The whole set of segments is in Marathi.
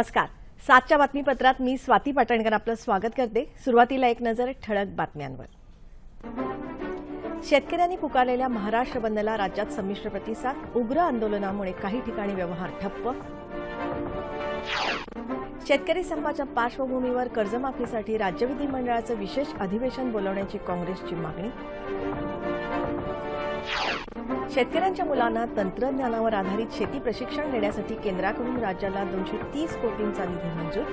नमस्कार. सातच्या बातमीपत्रात मी स्वाती पाटणकर आपलं स्वागत करते. सुरुवातीला एक नजर ठळक बातम्यांवर. शेतकऱ्यांनी पुकारलेल्या महाराष्ट्र बंदला राज्यात संमिश्र प्रतिसाद उग्र आंदोलनामुळे काही ठिकाणी व्यवहार ठप्प. शेतकरी संपाच्या पार्श्वभूमीवर कर्जमाफीसाठी राज्य विधिमंडळाचं विशेष अधिवेशन बोलवण्याची काँग्रेसची मागणी. शेतकऱ्यांच्या मुलांना तंत्रज्ञानावर आधारित शेती प्रशिक्षण देण्यासाठी केंद्राकडून राज्याला दोनशे तीस कोटींचा निधी मंजूर.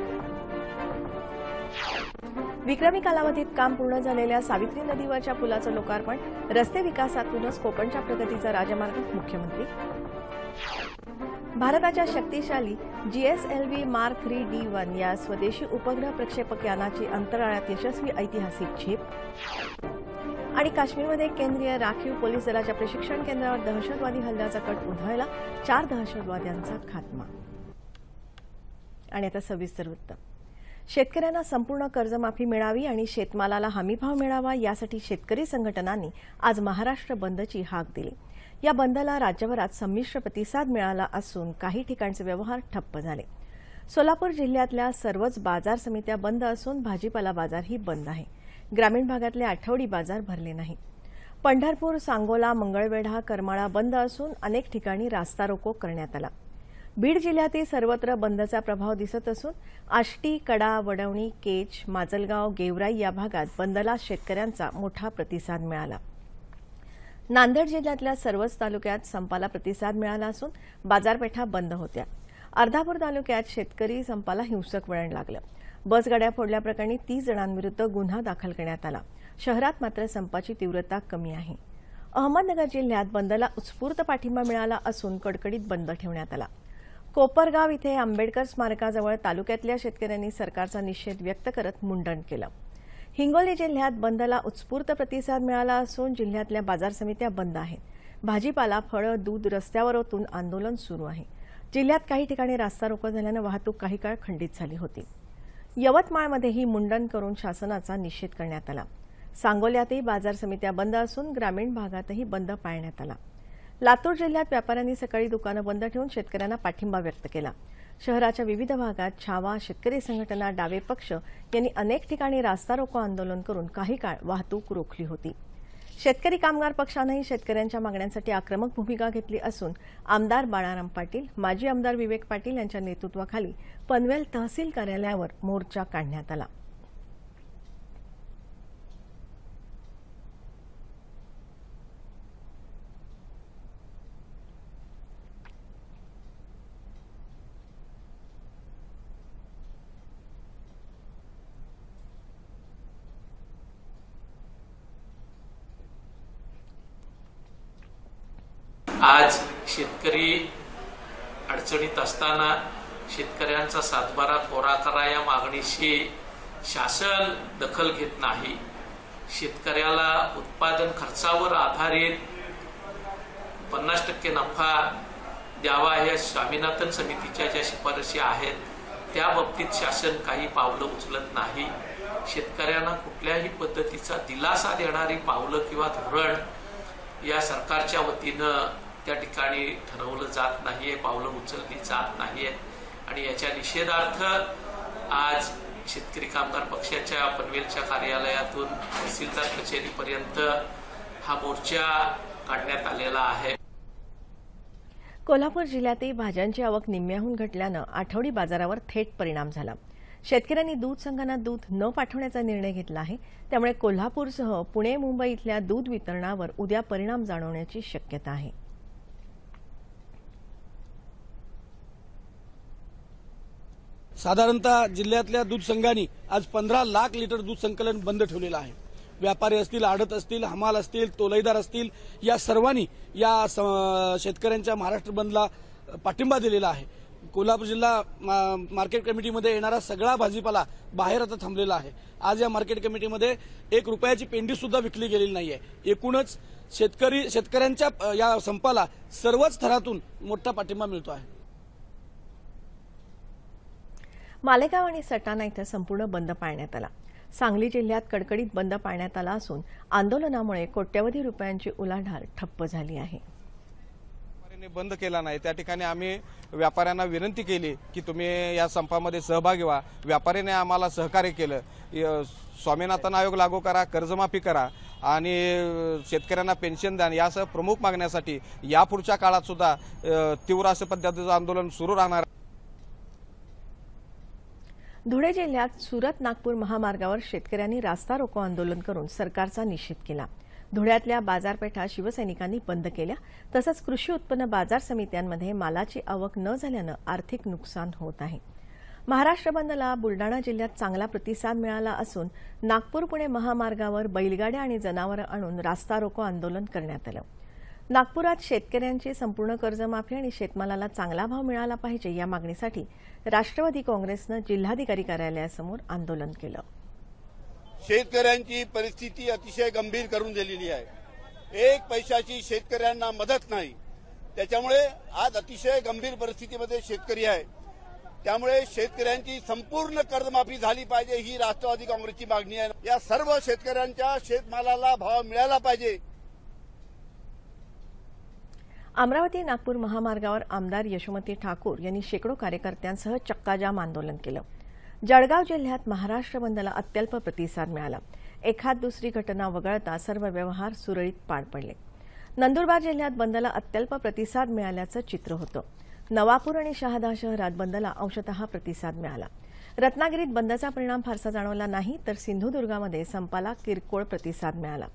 विक्रमी कालावधीत काम पूर्ण झालेल्या सावित्री नदीवरच्या पुलाचं लोकार्पण रस्ते विकासातूनच कोकणच्या प्रगतीचा राजमार्ग मुख्यमंत्री. भारताच्या शक्तिशाली GSLV mark three D one या स्वदेशी उपग्रह प्रक्षेपक यानाची अंतराळात यशस्वी ऐतिहासिक झेप. आणि काश्मीरमध्ये केंद्रीय राखीव पोलीस दलाच्या प्रशिक्षण केंद्रावर दहशतवादी हल्ल्याचा कट उधळला. चार दहशतवाद्यांचा खात्मा. आणि आता सविस्तर वृत्त. शेतकऱ्यांना संपूर्ण कर्जमाफी मिळावी आणि शेतमालाला हमीभाव मिळावा यासाठी शेतकरी संघटनांनी आज महाराष्ट्र बंदची हाक दिली. या बंदला राज्यभरात संमिश्र प्रतिसाद मिळाला असून काही ठिकाणचे व्यवहार ठप्प झाले. सोलापूर जिल्ह्यातल्या सर्वच बाजार समित्या बंद असून भाजीपाला बाजारही बंद आहे. ग्रामीण भागातले आठवडी बाजार भरले नाही पंढरपूर सांगोला मंगळवेढा करमाळा बंद असून अनेक ठिकाणी रास्ता रोको करण्यात आला. बीड जिल्ह्यातही सर्वत्र बंदचा प्रभाव दिसत असून आष्टी कडा वडवणी केच माजलगाव गेवराई या भागात बंदला शेतकऱ्यांचा मोठा प्रतिसाद मिळाला. नांदेड जिल्ह्यातल्या सर्वच तालुक्यात संपाला प्रतिसाद मिळाला असून बाजारपेठा बंद होत्या. अर्धापूर तालुक्यात शेतकरी संपाला हिंसक वळण लागलं. बसगाड्या फोडल्याप्रकरणी तीस जणांविरुद्ध गुन्हा दाखल करण्यात आला. शहरात मात्र संपाची तीव्रता कमी आहे. अहमदनगर जिल्ह्यात बंदला उत्स्फूर्त पाठिंबा मिळाला असून कडकडीत बंद ठेवण्यात आला. कोपरगाव इथे आंबेडकर स्मारकाजवळ तालुक्यातल्या शेतकऱ्यांनी सरकारचा निषेध व्यक्त करत मुंडन केलं. हिंगोली जिल्ह्यात बंदला उत्स्फूर्त प्रतिसाद मिळाला असून जिल्ह्यातल्या बाजार समित्या बंद आहेत. भाजीपाला फळं दूध रस्त्यावर ओतून आंदोलन सुरू आहे. जिल्ह्यात काही ठिकाणी रास्ता रोको झाल्यानं वाहतूक काही काळ खंडित झाली होती. यवतमाळमध्येही मुंडन करून शासनाचा निषेध करण्यात आला. सांगोल्यातही बाजार समित्या बंद असून ग्रामीण भागातही बंद पाळण्यात आला. लातूर जिल्ह्यात व्यापाऱ्यांनी सकाळी दुकानं बंद ठेवून शेतकऱ्यांना पाठिंबा व्यक्त केला. शहराच्या विविध भागात छावा शेतकरी संघटना डावे पक्ष यांनी अनेक ठिकाणी रास्ता रोको आंदोलन करून काही काळ वाहतूक रोखली होती. शेतकरी कामगार पक्षानंही शेतकऱ्यांच्या मागण्यांसाठी आक्रमक भूमिका घेतली असून आमदार बाळाराम पाटील माजी आमदार विवेक पाटील यांच्या नेतृत्वाखाली पनवेल तहसील कार्यालयावर मोर्चा काढण्यात आला. आज शेतकरी अडचणीत असताना शेतकऱ्यांचा सातबारा कोरा करा या मागणीशी शासन दखल घेत नाही. शेतकऱ्याला उत्पादन खर्चावर आधारित पन्नास टक्के नफा द्यावा या स्वामीनाथन समितीच्या ज्या शिफारशी आहेत त्या बाबतीत शासन काही पावलं उचलत नाही. शेतकऱ्यांना कुठल्याही पद्धतीचा दिलासा देणारी पावलं किंवा धोरण या सरकारच्या वतीनं त्या ठिकाणी ठरवलं जात नाहीये पावलं उचलली जात नाहीयेत आणि याच्या निषेधार्थ आज शेतकरी कामगार पक्षाच्या पनवेलच्या कार्यालयातून तहसीलदार कचेरीपर्यंत हा मोर्चा काढण्यात आलेला आहे. कोल्हापूर जिल्ह्यातही भाज्यांची आवक निम्म्याहून घटल्यानं आठवडी बाजारावर थेट परिणाम झाला. शेतकऱ्यांनी दूध संघांना दूध न पाठवण्याचा निर्णय घेतला आहे. त्यामुळे कोल्हापूरसह पुणे मुंबई इथल्या दूध वितरणावर उद्या परिणाम जाणवण्याची शक्यता आहे. साधारणतः जिल्ह्यातल्या दूध संघांनी आज पंधरा लाख लिटर दूध संकलन बंद ठेवलेलं आहे. व्यापारी असतील आडत असतील हमाल असतील तोलईदार असतील या सर्वांनी या स- शेतकऱ्यांच्या महाराष्ट्र बंदला पाठिंबा दिलेला आहे. कोल्हापूर जिल्हा मा- मार्केट कमिटीमध्ये येणारा सगळा भाजीपाला बाहेर आता थांबलेला आहे. आज या मार्केट कमिटीमध्ये एक रुपयाची पेंडी सुद्धा विकली गेलेली नाहीये. एकूणच शेतकरी शेतकऱ्यांच्या या संपाला सर्वच थरातून मोठा पाठिंबा मिळतो आहे. मालेगाव आणि सटाणा इथं संपूर्ण बंद पाळण्यात आला. सांगली जिल्ह्यात कडकडीत बंद पाळण्यात आला असून आंदोलनामुळे कोट्यवधी रुपयांची उलाढाल ठप्प झाली आहे. बंद केला नाही. त्या ठिकाणी आम्ही व्यापाऱ्यांना विनंती केली की तुम्ही या संपामध्ये सहभागी व्हा. व्यापाऱ्याने आम्हाला सहकार्य केलं. य- स्वामीनाथन आयोग लागू करा कर्जमाफी करा आणि शेतकऱ्यांना पेन्शन द्या यासह प्रमुख मागण्यासाठी यापुढच्या काळात सुद्धा तीव्र असं पद्धतीचं आंदोलन सुरू राहणार धुळे जिल्ह्यात सुरत नागपूर महामार्गावर शेतकऱ्यांनी रास्ता रोको आंदोलन करून सरकारचा निषेध केला. धुळ्यातल्या बाजारपेठा शिवसैनिकांनी बंद केल्या. तसंच कृषी उत्पन्न बाजार समित्यांमध्ये मालाची आवक न झाल्यानं आर्थिक नुकसान होत आहे. महाराष्ट्र बंदला बुलडाणा जिल्ह्यात चांगला प्रतिसाद मिळाला असून नागपूर पुणे महामार्गावर बैलगाड्या आणि जनावरं आणून रास्ता रोको आंदोलन करण्यात आलं. नागपुरात शेतकऱ्यांची संपूर्ण कर्जमाफी आणि शेतमालाला चांगला भाव मिळाला पाहिजे या मागणीसाठी राष्ट्रवादी काँग्रेसनं जिल्हाधिकारी कार्यालयासमोर आंदोलन केलं. शेतकऱ्यांची परिस्थिती अतिशय गंभीर करून दिलेली आहे. एक पैशाची शेतकऱ्यांना मदत नाही. त्याच्यामुळे आज अतिशय गंभीर परिस्थितीमध्ये शेतकरी आहे. त्यामुळे शेतकऱ्यांची संपूर्ण कर्जमाफी झाली पाहिजे ही राष्ट्रवादी काँग्रेसची मागणी आहे. या सर्व शेतकऱ्यांच्या शेतमालाला भाव मिळाला पाहिजे. अमरावती नागपूर महामार्गावर आमदार यशोमती ठाकूर यांनी शेकडो कार्यकर्त्यांसह चक्काजाम आंदोलन केलं. जळगाव जिल्ह्यात महाराष्ट्र बंदला अत्यल्प प्रतिसाद मिळाला. एखाद दुसरी घटना वगळता सर्व व्यवहार सुरळीत पार पडले. नंदुरबार जिल्ह्यात बंदला अत्यल्प प्रतिसाद मिळाल्याचं चित्र होतं. नवापूर आणि शहादा शहरात बंदला अंशतः प्रतिसाद मिळाला. रत्नागिरीत बंदचा परिणाम फारसा जाणवला नाही तर सिंधुदुर्गामध्ये संपाला किरकोळ प्रतिसाद मिळाला.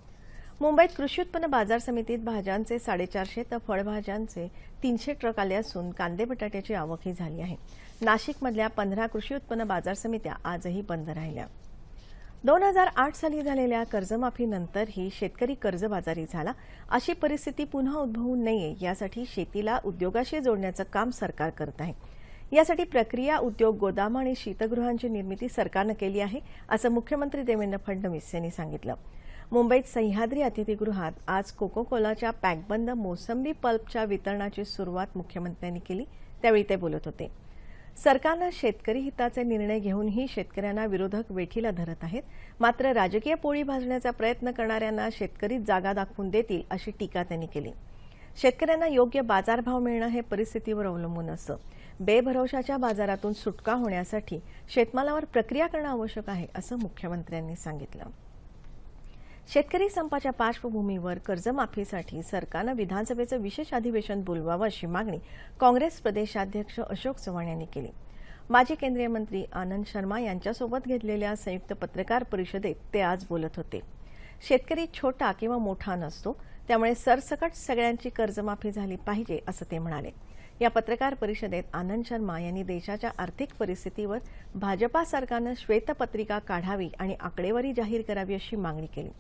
मुंबईत कृषी उत्पन्न बाजार समितीत भाज्यांचे साडेचारशे तर फळभाज्यांचे तीनशे ट्रक आले असून कांदे बटाट्याची आवकही झाली आहे. नाशिकमधल्या पंधरा कृषी उत्पन्न बाजार समित्या आजही बंद राहिल्या. दोन हजार आठ साली झालेल्या कर्जमाफीनंतरही शेतकरी कर्जबाजारी झाला. अशी परिस्थिती पुन्हा उद्भवू नये यासाठी शेतीला उद्योगाशी जोडण्याचं काम सरकार करत आहे. यासाठी प्रक्रिया उद्योग गोदाम आणि शीतगृहांची निर्मिती सरकारनं केली आहे असं मुख्यमंत्री देवेंद्र फडणवीस यांनी सांगितलं. मुंबईत सह्याद्री अतिथीगृहात आज कोको कोलाच्या पॅकबंद मोसंबी पल्पच्या वितरणाची सुरुवात मुख्यमंत्र्यांनी केली त्यावेळी ते बोलत होते. सरकारनं शेतकरी हिताचे निर्णय घेऊनही शेतकऱ्यांना विरोधक वेठीला धरत आहेत मात्र राजकीय पोळी भाजण्याचा प्रयत्न करणाऱ्यांना शेतकरी जागा दाखवून देतील अशी टीका त्यांनी केली. शेतकऱ्यांना योग्य बाजारभाव मिळणं हे परिस्थितीवर अवलंबून असतं. बेभरवशाच्या बाजारातून सुटका होण्यासाठी शेतमालावर प्रक्रिया करणं आवश्यक आहे असं मुख्यमंत्र्यांनी सांगितलं. शेतकरी संपाच्या पार्श्वभूमीवर कर्जमाफीसाठी सरकारनं विधानसभेचं विशेष अधिवेशन बोलवावं अशी मागणी काँग्रेस प्रदेशाध्यक्ष अशोक चव्हाण यांनी केली. माजी केंद्रीय मंत्री आनंद शर्मा यांच्यासोबत घेतलेल्या संयुक्त पत्रकार परिषदेत ते आज बोलत होते. शेतकरी छोटा किंवा मोठा नसतो त्यामुळे सरसकट सगळ्यांची कर्जमाफी झाली पाहिजे असं ते म्हणाले. या पत्रकार परिषदेत आनंद शर्मा यांनी देशाच्या आर्थिक परिस्थितीवर भाजपा सरकारनं श्वेतपत्रिका काढावी आणि आकडेवारी जाहीर करावी अशी मागणी केली.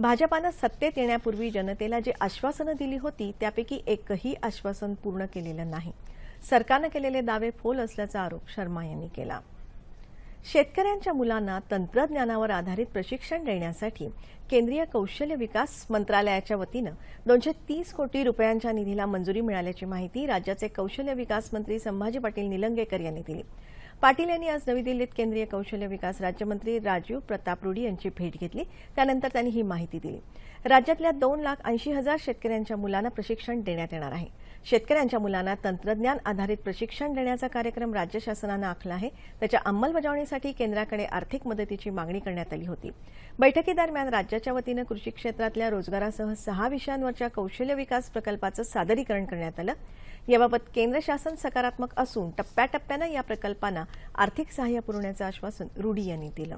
भाजपानं सत्तेत येण्यापूर्वी जनतेला जी आश्वासनं दिली होती त्यापैकी एकही आश्वासन पूर्ण केलेलं नाही. सरकारनं केलेले दावे फोल असल्याचा आरोप शर्मा यांनी केला. शेतकऱ्यांच्या मुलांना तंत्रज्ञानावर आधारित प्रशिक्षण देण्यासाठी केंद्रीय कौशल्य विकास मंत्रालयाच्या वतीनं दोनशे तीस कोटी रुपयांच्या निधीला मंजुरी मिळाल्याची माहिती राज्याचे कौशल्य विकास मंत्री संभाजी पाटील निलंगेकर यांनी दिली. पाटील यांनी आज नवी दिल्लीत केंद्रीय कौशल्य विकास राज्यमंत्री राजीव प्रताप रुडी यांची भेट घेतली. त्यानंतर त्यांनी ही माहिती दिली. राज्यातल्या दोन लाख ऐंशी हजार शेतकऱ्यांच्या मुलांना प्रशिक्षण देण्यात येणार आहे. शेतकऱ्यांच्या मुलांना तंत्रज्ञान आधारित प्रशिक्षण देण्याचा कार्यक्रम राज्य शासनानं आखला आहे. त्याच्या अंमलबजावणीसाठी केंद्राकडे आर्थिक मदतीची मागणी करण्यात आली होती. बैठकीदरम्यान राज्याच्या वतीनं कृषी क्षेत्रातल्या रोजगारासह सहा विषयांवरच्या कौशल्य विकास प्रकल्पाचं सादरीकरण करण्यात आलं. याबाबत केंद्र शासन सकारात्मक असून टप्प्याटप्प्यानं या प्रकल्पांना आर्थिक सहाय्य पुरवण्याचं आश्वासन रुडी यांनी दिलं.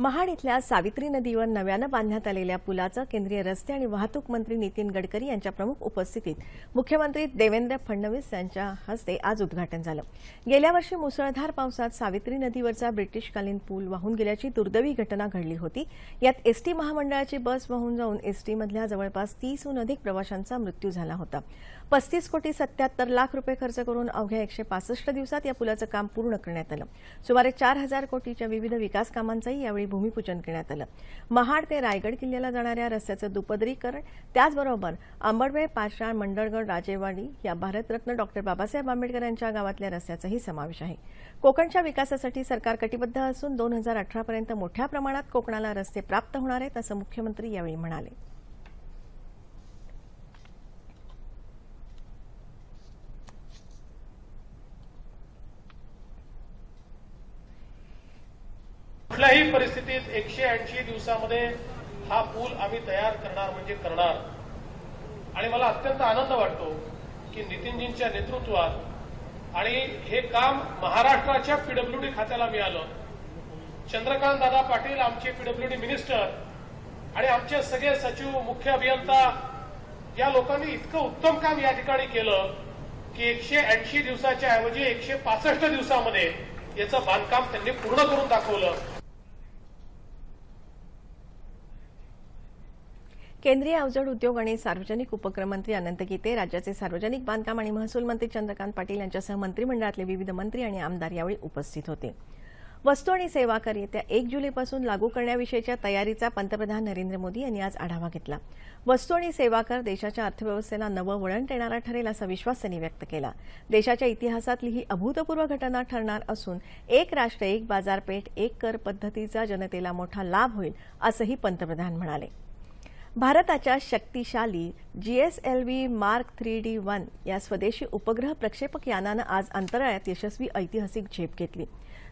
महाड इथल्या सावित्री नदीवर नव्यानं बांधण्यात आलेल्या पुलाचं केंद्रीय रस्ते आणि वाहतूक मंत्री नितीन गडकरी यांच्या प्रमुख उपस्थितीत मुख्यमंत्री देवेंद्र फडणवीस यांच्या हस्ते आज उद्घाटन झालं. गेल्या वर्षी मुसळधार पावसात सावित्री नदीवरचा ब्रिटिशकालीन पूल वाहून गेल्याची दुर्दैवी घटना घडली होती. यात एसटी महामंडळाची बस वाहून जाऊन एसटीमधल्या जवळपास तीसहून अधिक प्रवाशांचा मृत्यू झाला होता. पस्तीस कोटी सत्याहत्तर लाख रुपये खर्च करून अवघ्या एकशे पासष्ट दिवसात या पुलाचं काम पूर्ण करण्यात आलं. सुमारे चार हजार कोटीच्या विविध विकास कामांचंही यावेळी भूमिपूजन करण्यात आलं. महाड ते रायगड किल्ल्याला जाणाऱ्या रस्त्याचं दुपदरीकरण त्याचबरोबर आंबडवे पाषाण मंडळगड राजेवाडी या भारतरत्न डॉक्टर बाबासाहेब आंबेडकर यांच्या गावातल्या रस्त्याचाही समावेश आहे. कोकणच्या विकासासाठी सरकार कटिबद्ध असून दोन हजार अठरापर्यंत मोठ्या प्रमाणात कोकणाला रस्ते प्राप्त होणार आहेत असं मुख्यमंत्री यावेळी म्हणाले. कोणत्याही परिस्थितीत एकशे ऐंशी दिवसामध्ये हा पूल आम्ही तयार करणार म्हणजे करणार. आणि मला अत्यंत आनंद वाटतो की नितीनजींच्या नेतृत्वात आणि हे काम महाराष्ट्राच्या पीडब्ल्यूडी खात्याला मिळालं. चंद्रकांत दादा पाटील आमचे पीडब्ल्यूडी मिनिस्टर आणि आमचे सगळे सचिव मुख्य अभियंता या लोकांनी इतकं उत्तम काम या ठिकाणी केलं की एकशे ऐंशी दिवसाच्या ऐवजी एकशे पासष्ट दिवसामध्ये याचं बांधकाम त्यांनी पूर्ण करून दाखवलं. केंद्रीय अवजड उद्योग आणि सार्वजनिक उपक्रम मंत्री अनंत गीते राज्याचे सार्वजनिक बांधकाम आणि महसूल मंत्री चंद्रकांत पाटील यांच्यासह मंत्रिमंडळातले विविध मंत्री आणि आमदार यावेळी उपस्थित होते. वस्तू आणि सेवा कर येत्या एक जुलैपासून लागू करण्याविषयीच्या तयारीचा पंतप्रधान नरेंद्र मोदी यांनी आज आढावा घेतला. वस्तू आणि सेवा कर देशाच्या अर्थव्यवस्थेला नवं वळण देणारा ठरेल असा विश्वास त्यांनी व्यक्त केला. देशाच्या इतिहासातली ही अभूतपूर्व घटना ठरणार असून एक राष्ट्र एक बाजारपेठ एक कर पद्धतीचा जनतेला मोठा लाभ होईल असंही पंतप्रधान म्हणाले. भारताच्या शक्तिशाली GSLV mark three D one या स्वदेशी उपग्रह प्रक्षेपक यानानं आज अंतराळात यशस्वी ऐतिहासिक झेप घेतली.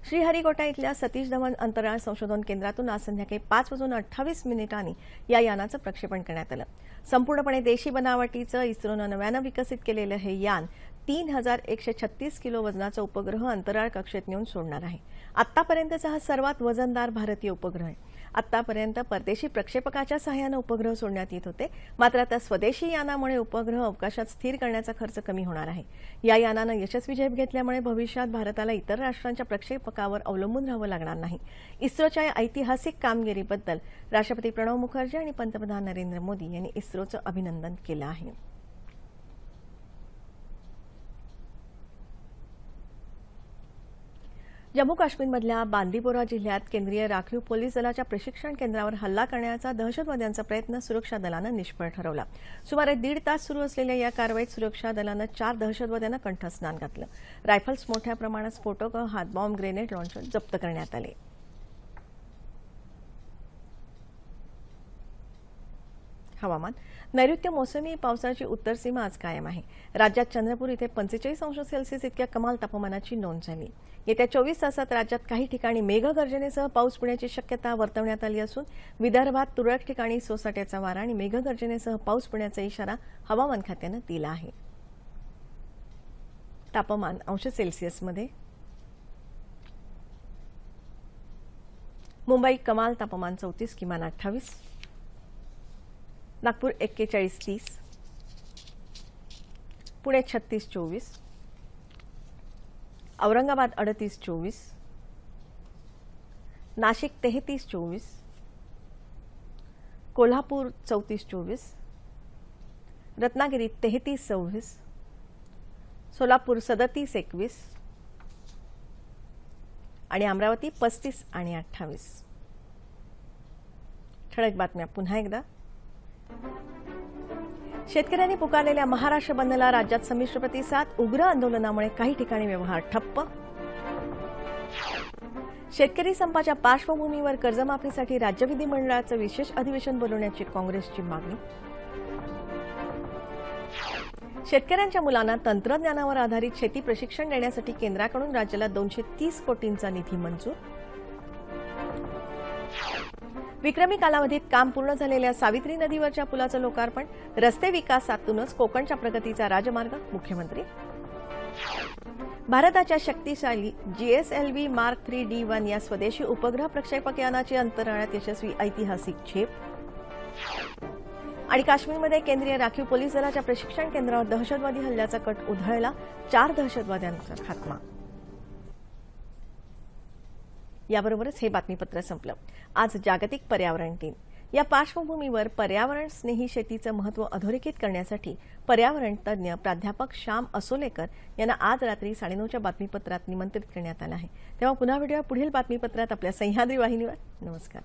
श्रीहरिकोटा इथल्या सतीश धवन अंतराळ संशोधन केंद्रातून आज संध्याकाळी पाच वाजून अठ्ठावीस मिनिटांनी या यानाचं प्रक्षेपण करण्यात आलं. संपूर्णपणे देशी बनावटीचं इस्रोनं नव्यानं विकसित केलेलं हे यान तीन हजार एकशे छत्तीस किलो वजनाचा उपग्रह अंतराळ कक्षेत नेऊन सोडणार आहे. आतापर्यंतचा हा सर्वात वजनदार भारतीय उपग्रह आहे. आतापर्यंत परदेशी प्रक्षेपकाच्या सहाय्यानं उपग्रह सोडण्यात येत होते. मात्र आता स्वदेशी यानामुळे उपग्रह अवकाशात स्थिर करण्याचा खर्च कमी होणार आहे. या यानानं यशस्वी झेप घेतल्यामुळे भविष्यात भारताला इतर राष्ट्रांच्या प्रक्षेपकावर अवलंबून राहावं लागणार नाही. इस्रोच्या या ऐतिहासिक कामगिरीबद्दल राष्ट्रपती प्रणव मुखर्जी आणि पंतप्रधान नरेंद्र मोदी यांनी इस्रोचं अभिनंदन केलं आहे. जम्मू काश्मीरमधल्या बांदीपोरा जिल्ह्यात केंद्रीय राखीव पोलीस दलाच्या प्रशिक्षण केंद्रावर हल्ला करण्याचा दहशतवाद्यांचा प्रयत्न सुरक्षा दलानं निष्फळ ठरवला. सुमारे दीड तास सुरू असलेल्या या कारवाईत सुरक्षा दलानं चार दहशतवाद्यांना कंठस्नान घातलं. रायफल्स मोठ्या प्रमाणात स्फोटकं हातबॉम्ब ग्रेनेड लॉन्चर जप्त करण्यात आले. हवामान. नैऋत्य मोसमी पावसाची उत्तर सीमा आज कायम आहे. राज्यात चंद्रपूर इथे पंचेचाळीस अंश सेल्सिअस इतक्या कमाल तापमानाची नोंद झाली. येत्या चोवीस तासात राज्यात काही ठिकाणी मेघगर्जनेसह पाऊस पडण्याची शक्यता वर्तवण्यात आली असून विदर्भात तुरळक ठिकाणी सोसाट्याचा वारा आणि मेघगर्जनेसह पाऊस पडण्याचा इशारा हवामान खात्यानं दिला आहे. तापमान अंश सेल्सिअसमध्ये मुंबई कमाल तापमान चौतीस किमान अठ्ठावीस. नागपूर एक्केचाळीस तीस. पुणे छत्तीस चोवीस. औरंगाबाद अडतीस चोवीस. नाशिक तेहतीस चोवीस. कोल्हापूर चौतीस चोवीस. रत्नागिरी तेहतीस सव्वीस. सोलापूर सदतीस एकवीस. आणि अमरावती पस्तीस आणि अठ्ठावीस. ठळक बातम्या पुन्हा एकदा. शेतकऱ्यांनी पुकारलेल्या महाराष्ट्र बंदला राज्यात संमिश्र प्रतिसाद उग्र आंदोलनामुळे काही ठिकाणी व्यवहार ठप्प. शेतकरी संपाच्या पार्श्वभूमीवर कर्जमाफीसाठी राज्य विधिमंडळाचं विशेष अधिवेशन बोलवण्याची काँग्रेसची मागणी. शेतकऱ्यांच्या मुलांना तंत्रज्ञानावर आधारित शेती प्रशिक्षण देण्यासाठी केंद्राकडून राज्याला दोनशे तीस कोटींचा निधी मंजूर. विक्रमी कालावधीत काम पूर्ण झालेल्या सावित्री नदीवरच्या पुलाचं लोकार्पण रस्ते विकासातूनच कोकणच्या प्रगतीचा राजमार्ग मुख्यमंत्री. भारताच्या शक्तिशाली GSLV mark three D one या स्वदेशी उपग्रह प्रक्षेपक यानाची अंतराळात यशस्वी ऐतिहासिक झेप आणि काश्मीरमध्ये केंद्रीय राखीव पोलीस दलाच्या प्रशिक्षण केंद्रावर दहशतवादी हल्ल्याचा कट उधळला चार दहशतवाद्यांचा खात्मा. याबरोबरच हे बातमीपत्र संपलं. आज जागतिक पर्यावरण दिन. या पार्श्वभूमीवर पर्यावरण स्नेही शेतीचं महत्त्व अधोरेखित करण्यासाठी पर्यावरण तज्ज्ञ प्राध्यापक श्याम असोलेकर यांना आज रात्री साडेनऊच्या बातमीपत्रात निमंत्रित करण्यात आलं आहे. तेव्हा पुन्हा भेटूया पुढील बातमीपत्रात आपल्या सह्याद्री वाहिनीवर. नमस्कार.